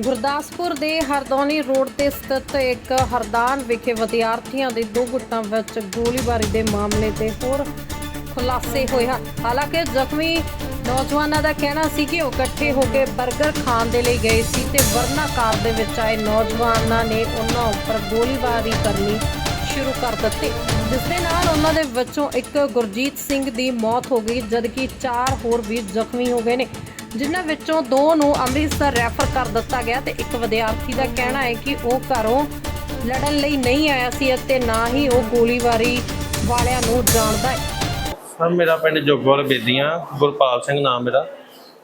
ਗੁਰਦਾਸਪੁਰ ਦੇ ਹਰਦੌਨੀ ਰੋਡ ਤੇ ਸਥਿਤ ਇੱਕ ਹਰਦਾਨ ਵਿਖੇ ਵਿਦਿਆਰਥੀਆਂ ਦੇ ਦੋ ਗੁੱਟਾਂ ਵਿੱਚ ਗੋਲੀਬਾਰੀ ਦੇ ਮਾਮਲੇ ਤੇ ਹੋਰ ਖੁਲਾਸੇ ਹੋਏ ਹਨ। ਹਾਲਾਂਕਿ ਜ਼ਖਮੀ ਨੌਜਵਾਨਾਂ ਦਾ ਕਹਿਣਾ ਸੀ ਕਿ ਉਹ ਇਕੱਠੇ ਹੋ ਕੇ 버ਗਰ ਖਾਣ ਦੇ ਲਈ ਗਏ ਸੀ ਤੇ ਵਰਨਾ ਕਾਰ ਦੇ ਵਿੱਚ ਆਏ ਨੌਜਵਾਨਾਂ ਨੇ ਉਹਨਾਂ ਉੱਪਰ ਗੋਲੀਬਾਰੀ ਕਰਨੀ ਸ਼ੁਰੂ ਕਰ ਦਿੱਤੀ। ਜਿਸ ਦੇ ਨਾਲ ਉਹਨਾਂ ਦੇ ਵਿੱਚੋਂ ਇੱਕ ਗੁਰਜੀਤ ਸਿੰਘ ਦੀ ਮੌਤ ਹੋ ਗਈ, ਜਦਕਿ ਚਾਰ ਹੋਰ ਵੀ ਜ਼ਖਮੀ ਹੋ ਗਏ ਨੇ। ਜਿਨ੍ਹਾਂ ਵਿੱਚੋਂ ਦੋ ਨੂੰ ਅੰਮ੍ਰਿਤਸਰ ਰੈਫਰ ਕਰ ਦਿੱਤਾ ਗਿਆ ਤੇ ਇੱਕ ਵਿਦਿਆਰਥੀ ਦਾ ਕਹਿਣਾ ਹੈ ਕਿ ਉਹ ਘਰੋਂ ਲੜਨ ਲਈ ਨਹੀਂ ਆਇਆ ਸੀ ਅਤੇ ਨਾ ਹੀ ਉਹ ਗੋਲੀਬਾਰੀ ਵਾਲਿਆਂ ਨੂੰ ਜਾਣਦਾ ਹੈ। ਸਰ, ਮੇਰਾ ਪਿੰਡ ਜੋਗਵਾਲ ਬੇਦੀਆਂ, ਗੁਰਪਾਲ ਸਿੰਘ ਨਾਮ ਮੇਰਾ।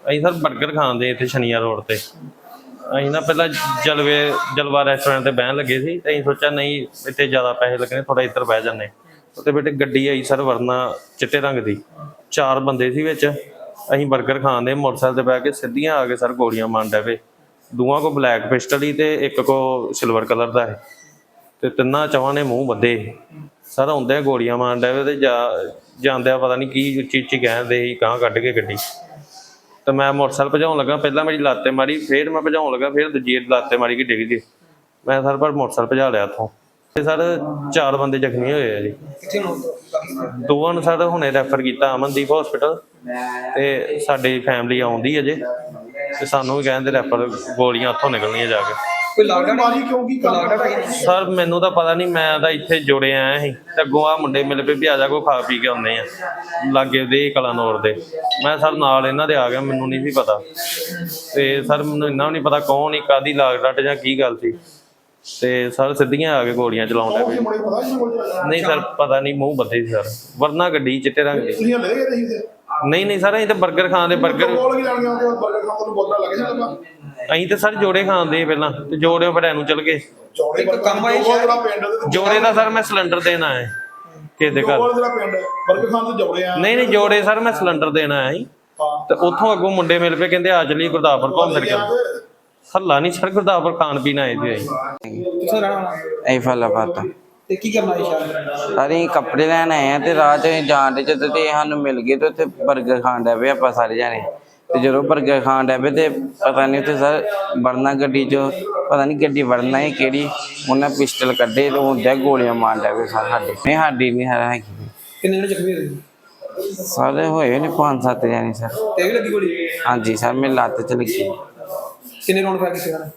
ਅਸੀਂ ਸਰ 버ਗਰ ਖਾਂਦੇ ਇੱਥੇ ਸ਼ਨੀਆ ਰੋਡ ਤੇ। ਅਸੀਂ ਨਾ ਪਹਿਲਾਂ ਜਲਵੇ, ਜਲਵਾ ਰੈਸਟੋਰੈਂਟ ਤੇ ਬਹਿਣ ਲੱਗੇ ਸੀ ਤੇ ਅਸੀਂ ਸੋਚਿਆ ਨਹੀਂ, ਇੱਥੇ ਜ਼ਿਆਦਾ ਪੈਸੇ ਲੱਗਣੇ ਥੋੜਾ ਇੱਧਰ ਬਹਿ ਜਾਂਦੇ। ਉੱਤੇ ਬੇਟੇ ਗੱਡੀ ਆਈ ਸਰ ਵਰਨਾ ਚਿੱਟੇ ਰੰਗ ਦੀ। ਚਾਰ ਬੰਦੇ ਸੀ ਵਿੱਚ। ਅਸੀਂ 버ਗਰ ਖਾਂਦੇ ਮੋਟਰਸਾਈਕਲ ਤੇ ਬਹਿ ਕੇ ਸਿੱਧੀਆਂ ਆ ਕੇ ਸਰ ਗੋਲੀਆਂ ਮਾਰਨ ਡੈ ਪਏ। ਦੋਵਾਂ ਕੋ ਬਲੈਕ ਪਿਸਟਲ ਹੀ ਤੇ ਇੱਕ ਕੋ ਸਿਲਵਰ ਕਲਰ ਦਾ ਹੈ ਤੇ ਤਿੰਨਾਂ ਚਵਾਂ ਨੇ ਮੂੰਹ ਬੱਧੇ ਸਰ ਆਉਂਦੇ ਗੋਲੀਆਂ ਮਾਰਨ ਡੈ ਪਏ ਤੇ ਜਾ ਜਾਂਦਿਆਂ ਪਤਾ ਨਹੀਂ ਕੀ ਉੱਚੀ ਉੱਚੀ ਕਹਿੰਦੇ ਸੀ ਕਾਂ ਕੱਢ ਕੇ ਗੱਡੀ ਤੇ ਮੈਂ ਮੋਟਰਸਾਈਕਲ ਭਜਾਉਣ ਲੱਗਾ। ਪਹਿਲਾਂ ਮੇਰੀ ਲੱਤ ਮਾਰੀ ਫਿਰ ਮੈਂ ਭਜਾਉਣ ਲੱਗਾ ਫਿਰ ਦੂਜੀ ਲੱਤ ਮਾਰੀ ਕਿ ਡਿੱਗ ਗਈ। ਮੈਂ ਸਰ ਪਰ ਮੋਟਰਸਾਈਕਲ ਭਜਾ ਲਿਆ ਇੱਥੋਂ। ਤੇ ਸਰ ਚਾਰ ਬੰਦੇ ਜ਼ਖਮੀ ਹੋਏ ਆ ਜੀ। ਕਿੱਥੇ ਨੂੰ ਦੋਵਾਂ ਨੂੰ ਸਰ ਹੁਣੇ ਰੈਫਰ ਕੀਤਾ ਅਮਨਦੀਪ ਹਸਪੀਟਲ ਤੇ ਸਾਡੀ ਫੈਮਿਲੀ ਆਉਂਦੀ ਅਜੇ ਤੇ ਸਾਨੂੰ ਵੀ ਕਹਿੰਦੇ ਰੈਫਰ ਗੋਲੀਆਂ ਉੱਥੋਂ ਨਿਕਲਣੀਆਂ ਜਾ ਕੇ। ਕੋਈ ਲਾਗਡਾ ਮਾਰੀ ਕਿਉਂ ਕੀ ਲਾਗਡਾ ਸਰ ਮੈਨੂੰ ਤਾਂ ਪਤਾ ਨਹੀਂ ਮੈਂ ਤਾਂ ਇੱਥੇ ਜੁੜੇ ਆਇਆ ਸੀ। ਤੇ ਅੱਗੋਂ ਆ ਮੁੰਡੇ ਮਿਲ ਪਏ ਵੀ ਆ ਜਾ ਕੋ ਖਾ ਪੀ ਕੇ ਆਉਂਦੇ ਆ। ਲਾਗੇ ਦੇ ਕਲਾਨੌਰ ਦੇ। ਮੈਂ ਸਰ ਨਾਲ ਇਹਨਾਂ ਦੇ ਆ ਗਿਆ ਮੈਨੂੰ ਨਹੀਂ ਸੀ ਪਤਾ। ਤੇ ਸਰ ਮੈਨੂੰ ਇੰਨਾ ਵੀ ਨਹੀਂ ਪਤਾ ਕੌਣ ਹੀ ਕਾਦੀ ਲਾਗ ਡਟ ਜਾਂ ਕੀ ਗੱਲ ਸੀ। ਤੇ ਸਰ ਸਿੱਧੀਆਂ ਆ ਕੇ ਗੋਲੀਆਂ ਚਲਾਉਣ ਲੱਗ ਨਹੀਂ ਸਰ ਪਤਾ ਨਹੀਂ ਮੂੰਹ ਬੱਧੇ ਸੀ ਸਰ। ਵਰਨਾ ਗੱਡੀ ਚਿੱਟੇ ਰੰਗ ਦੀ। ਤੁਸੀਂ ਲੈ ਗਏ ਤੇ ਨਹੀਂ ਨਹੀਂ ਸਰ ਅਸੀਂ ਤਾਂ 버ਗਰ ਖਾਂਦੇ 버ਗਰ ਕੋਲ ਕੀ ਜਾਣੀਆਂ ਕਿ ਬਰਗਰ ਖਾਣ ਤੋਂ ਬੋਲਣਾ ਲੱਗੇ ਸੀ ਤਾਂ ਅਸੀਂ ਤਾਂ ਸਰ ਜੋੜੇ ਖਾਂਦੇ ਪਹਿਲਾਂ ਤੇ ਜੋੜਿਆਂ ਫਿਰ ਐਨੂੰ ਚਲ ਗਏ। ਚੌੜੇ ਇੱਕ ਕੰਮ ਆਈ ਜੋਗਵਾਲ ਜਿਹੜਾ ਪਿੰਡ ਤੇ ਜੋੜੇ ਦਾ ਸਰ ਮੈਂ ਸਿਲੰਡਰ ਦੇਣ ਆਇਆ ਕਿਸੇ ਦੇ ਘਰ। ਜੋਗਵਾਲ ਜਿਹੜਾ ਪਿੰਡ ਬਰਗਰ ਖਾਣ ਤੋਂ ਜੋੜੇ ਆ। ਨਹੀਂ ਨਹੀਂ ਜੋੜੇ ਸਰ ਮੈਂ ਸਿਲੰਡਰ ਦੇਣ ਆਇਆ ਸੀ। ਹਾਂ। ਤੇ ਉੱਥੋਂ ਅੱਗੋਂ ਮੁੰਡੇ ਮਿਲ ਪਏ ਕਹਿੰਦੇ ਆ ਚਲੀ ਗੁਰਦਾਸਪੁਰ ਘੁੰਮ ਫਿਰ ਕੇ ਹੱਲਾ ਨਹੀਂ ਸਰ ਗੁਰਦਾਸਪੁਰ ਖਾਣ ਪੀਣ ਆਏ ਸੀ ਅਸੀਂ। ਇਹ ਫਲਾਫਾਤ ਤੇ ਕੀ ਕਰਨਾ ਇਸ਼ਾਰਾ ਅਸੀਂ ਕੱਪੜੇ ਲੈਣ ਆਏ ਆ ਤੇ ਰਾਹ 'ਚ ਅਸੀਂ ਜਾਣ ਦੇ ਜਦੋਂ ਤੇ ਸਾਨੂੰ ਮਿਲ ਗਏ ਤੇ ਉੱਥੇ 버ਗਰ ਖਾਣ ਡੈ ਪਏ ਆਪਾਂ ਸਾਰੇ ਜਾਣੇ। ਤੇ ਜਦੋਂ 버ਗਰ ਖਾਣ ਡੈ ਪਏ ਤੇ ਪਤਾ ਨਹੀਂ ਉੱਥੇ ਸਰ ਵੜਨਾ ਗੱਡੀ 'ਚ ਪਤਾ ਨਹੀਂ ਗੱਡੀ ਵੜਨਾ ਹੈ ਕਿਹੜੀ ਉਹਨਾਂ ਪਿਸਟਲ ਕੱਢੇ ਤੇ ਹੁੰਦਿਆ ਗੋਲੀਆਂ ਮਾਰ ਡੈ ਪਏ ਸਰ ਸਾਡੇ। ਨਹੀਂ ਸਾਡੀ ਨਹੀਂ ਹੈ ਹੈਗੀ ਕਿੰਨੇ ਜਣੇ ਜ਼ਖਮੀ ਹੋਏ? ਸਾਰੇ ਹੋਏ ਨੇ ਪੰਜ ਸੱਤ ਜਾਣੇ ਸਰ। ਤੇ ਵੀ ਲੱਗੀ ਗੋਲੀ? ਹਾਂਜੀ ਸਰ ਮੇਰੀ ਲੱਤ 'ਚ ਲੱਗੀ। ਕਿੰਨੇ ਰੌਂਡ ਫਾਇਰ ਕੀਤੇ ਹਨ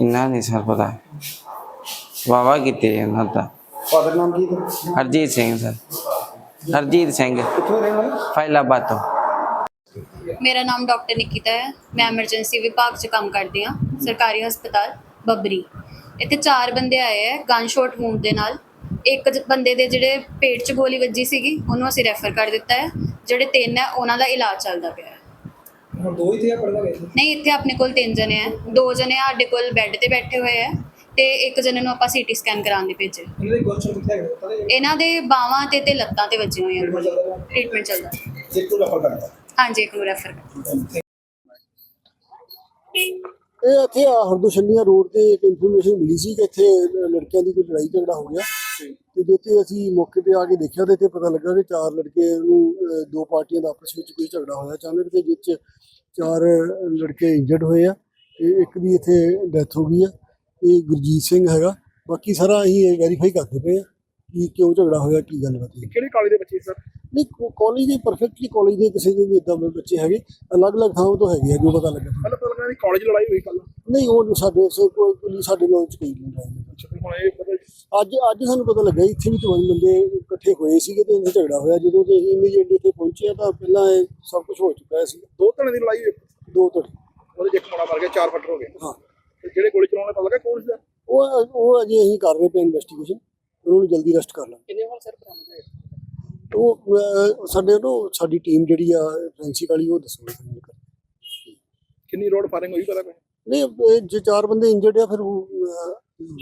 ਇੰਨਾ ਨਹੀਂ ਸਰ ਪਤਾ। ਵਾਵਾ ਕੀਤੇ ਉਹਨਾਂ ਦਾ ਫਾਦਰ ਨਾਮ ਕੀ ਹੈ? ਹਰਜੀਤ ਸਿੰਘ ਸਰ। ਹਰਜੀਤ ਸਿੰਘ। ਕਿੱਥੋਂ ਰਹਿਣ ਵਾਲੇ? ਫੈਲਾਬਾਦ ਤੋਂ। ਮੇਰਾ ਨਾਮ ਡਾਕਟਰ ਨਿਕਿਤਾ ਹੈ। ਮੈਂ ਐਮਰਜੈਂਸੀ ਵਿਭਾਗ 'ਚ ਕੰਮ ਕਰਦੀ ਹਾਂ। ਸਰਕਾਰੀ ਹਸਪਤਾਲ ਬੱਬਰੀ। ਇੱਥੇ ਚਾਰ ਬੰਦੇ ਆਏ ਹੈ ਗਨ ਸ਼ਾਟ ਵੂੰਡ ਦੇ ਨਾਲ। ਇੱਕ ਜ- ਬੰਦੇ ਦੇ ਜਿਹੜੇ ਪੇਟ 'ਚ ਗੋਲੀ ਵੱਜੀ ਸੀਗੀ ਉਹਨੂੰ ਅਸੀਂ ਰੈਫਰ ਕਰ ਦਿੱਤਾ ਹੈ। ਜਿਹੜੇ ਤਿੰਨ ਹੈ ਉਹਨਾਂ ਦਾ ਇਲਾਜ ਚੱਲਦਾ ਪਿਆ ਹੈ। ਹੁਣ ਦੋ ਹੀ ਥੇ ਪੜਦਾ ਗਏ ਨਹੀਂ ਇੱਥੇ ਆਪਣੇ ਕੋਲ ਤਿੰਨ ਜਣੇ ਹੈ। ਦੋ ਜਣੇ ਸਾਡੇ ਕੋਲ ਬੈੱਡ ਤੇ ਬੈਠੇ ਹੋਏ ਹੈ। ਤੇ ਇੱਕ ਜਣੇ ਨੂੰ ਆਪਾਂ ਸੀਟੀ ਸਕੈਨ ਕਰਾਉਣ ਦੇ ਭੇਜੇ ਉਹਨਾਂ ਦੇ ਕੁਐਸਚਨ ਕਿੱਥੇ ਹੈਗੇ? ਪਤਾ ਨਹੀਂ। ਇਹਨਾਂ ਦੇ ਬਾਹਾਂ ਤੇ ਤੇ ਲੱਤਾਂ ਤੇ ਵੱਜੀਆਂ ਹੋਈਆਂ। ਗੋਲੀ ਟ੍ਰੀਟਮੈਂਟ ਚੱਲਦਾ ਕਰਦਾ ਹਾਂਜੀ ਇੱਕ ਨੂੰ ਰੈਫਰ ਕਰ ਇਹ ਇੱਥੇ ਆ ਹਰਦੋਸ਼ਨੀਆ ਰੋਡ ਤੇ ਇੱਕ ਇਨਫੋਰਮੇਸ਼ਨ ਮਿਲੀ ਸੀ ਕਿ ਇੱਥੇ ਲੜਕਿਆਂ ਦੀ ਕੋਈ ਲੜਾਈ ਝਗੜਾ ਹੋ ਗਿਆ। ਤੇ ਜਿੱਥੇ ਅਸੀਂ ਮੌਕੇ ਤੇ ਆ ਕੇ ਦੇਖਿਆ ਤੇ ਇੱਥੇ ਪਤਾ ਲੱਗਾ ਕਿ ਚਾਰ ਲੜਕੇ ਨੂੰ ਦੋ ਪਾਰਟੀਆਂ ਦਾ ਆਪਸ ਵਿੱਚ ਕੋਈ ਝਗੜਾ ਹੋਇਆ। ਅਚਾਨਕ ਤੇ ਜਿਸ 'ਚ ਚਾਰ ਲੜਕੇ ਇੰਜਰਡ ਹੋਏ ਆ ਤੇ ਇੱਕ ਦੀ ਇੱਥੇ ਡੈਥ ਹੋ ਗਈ ਆ। ਇਹ ਗੁਰਜੀਤ ਸਿੰਘ ਹੈਗਾ ਬਾਕੀ ਸਾਰਾ ਅਸੀਂ ਵੈਰੀਫਾਈ ਕਰਦੇ ਪਏ ਆ ਕਿ ਕਿਉਂ ਝਗੜਾ ਹੋਇਆ ਕੀ ਗੱਲ ਬਾਤ ਹੈ ਕਿਹੜੇ ਕਾਲਜ ਦੇ ਬੱਚੇ ਸਰ? ਨਹੀਂ ਕਾਲਜ ਦੇ ਪਰਫੈਕਟਲੀ ਕਾਲਜ ਦੇ ਕਿਸੇ ਦੇ ਵੀ ਇਦਾਂ ਬੱਚੇ ਹੈਗੇ ਅਲੱਗ-ਅਲੱਗ ਥਾਵਾਂ ਤੋਂ ਹੈਗੇ ਆ ਜੋ ਪਤਾ ਲੱਗਾ। ਪਹਿਲਾਂ ਪਤਾ ਲੱਗਾ ਕਾਲਜ ਲੜਾਈ ਹੋਈ ਕੱਲ ਨਹੀਂ ਉਹ ਸਾਡੇ ਕੋਈ ਕੋਈ ਸਾਡੇ ਨਾਲ ਚ ਕੋਈ ਨਹੀਂ ਹੈ ਹੁਣ ਇਹ ਪਤਾ ਅੱਜ ਅੱਜ ਸਾਨੂੰ ਪਤਾ ਲੱਗਾ ਇੱਥੇ ਵੀ ਤੁਹਾਨੂੰ ਬੰਦੇ ਇਕੱਠੇ ਹੋਏ ਸੀਗੇ ਤੇ ਇਹਨਾਂ ਝਗੜਾ ਹੋਇਆ। ਜਦੋਂ ਤੇ ਅਸੀਂ ਇਮੀਡੀਏਟਲੀ ਇੱਥੇ ਪਹੁੰਚੇ ਤਾਂ ਪਹਿਲਾਂ ਇਹ ਸਭ ਕੁਝ ਹੋ ਚੁੱਕਾ ਸੀ ਦੋ ਧੜੇ ਦੀ ਲੜਾਈ ਦੋ ਧੜੇ। ਉਹਦੇ ਇੱਕ ਮਰ ਗਿਆ ਚਾਰ ਫੱਟਰ ਹੋ ਗਏ। ਹਾਂ। ਤੇ ਜਿਹੜੇ ਗੋਲੀ ਚਲਾਉਣ ਪਤਾ ਲੱਗਾ ਕੌਣ ਸੀ? ਉਹ ਉਹ ਅਜੇ ਅਸੀਂ ਕਰ ਰਹੇ ਪਏ ਇਨਵੈਸਟੀਗੇਸ਼ਨ ਉਹਨਾਂ ਨੂੰ ਜਲਦੀ ਅਰੈਸਟ ਕਰ ਲਾਂਗੇ। ਕਿੰਨੇ ਹੁਣ ਸਰ ਬਰਾਮਦ ਹੋਏ? ਉਹ ਸਾਡੇ ਨੂੰ ਸਾਡੀ ਟੀਮ ਜਿਹੜੀ ਆ ਫੋਰੈਂਸਿਕ ਵਾਲੀ ਉਹ ਦੱਸੂਗੀ ਤੁਹਾਨੂੰ। ਕਿੰਨੀ ਰੋਡ ਫਾਇਰਿੰਗ ਹੋਈ ਪਤਾ ਨਹੀਂ ਇਹ ਜੇ ਚਾਰ ਬੰਦੇ ਇੰਜਰਡ ਆ ਫਿਰ ਉਹ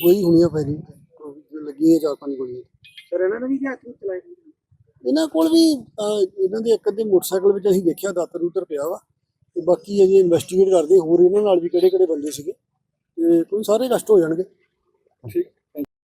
ਹੋਈ ਹੋਣੀ ਆ ਫਾਇਰਿੰਗ ਲੱਗੀਆਂ ਚਾਰ ਪੰਜ ਗੋਲੀਆਂ ਸਰ ਇਹਨਾਂ ਨੇ ਵੀ ਹੱਥ ਚਲਾਏ ਇਹਨਾਂ ਕੋਲ ਵੀ ਇਹਨਾਂ ਦੇ ਇੱਕ ਅੱਧੇ ਮੋਟਰਸਾਈਕਲ ਵਿੱਚ ਅਸੀਂ ਦੇਖਿਆ ਦਾਤਰ ਉਤਰ ਪਿਆ ਵਾ। ਤੇ ਬਾਕੀ ਅਜੇ ਇਨਵੈਸਟੀਗੇਟ ਕਰਦੇ ਹੋਰ ਇਹਨਾਂ ਨਾਲ ਵੀ ਕਿਹੜੇ ਕਿਹੜੇ ਬੰਦੇ ਸੀਗੇ। ਤੇ ਕੋਈ ਸਾਰੇ ਕਸ਼ਟ ਹੋ ਜਾਣਗੇ। ਠੀਕ।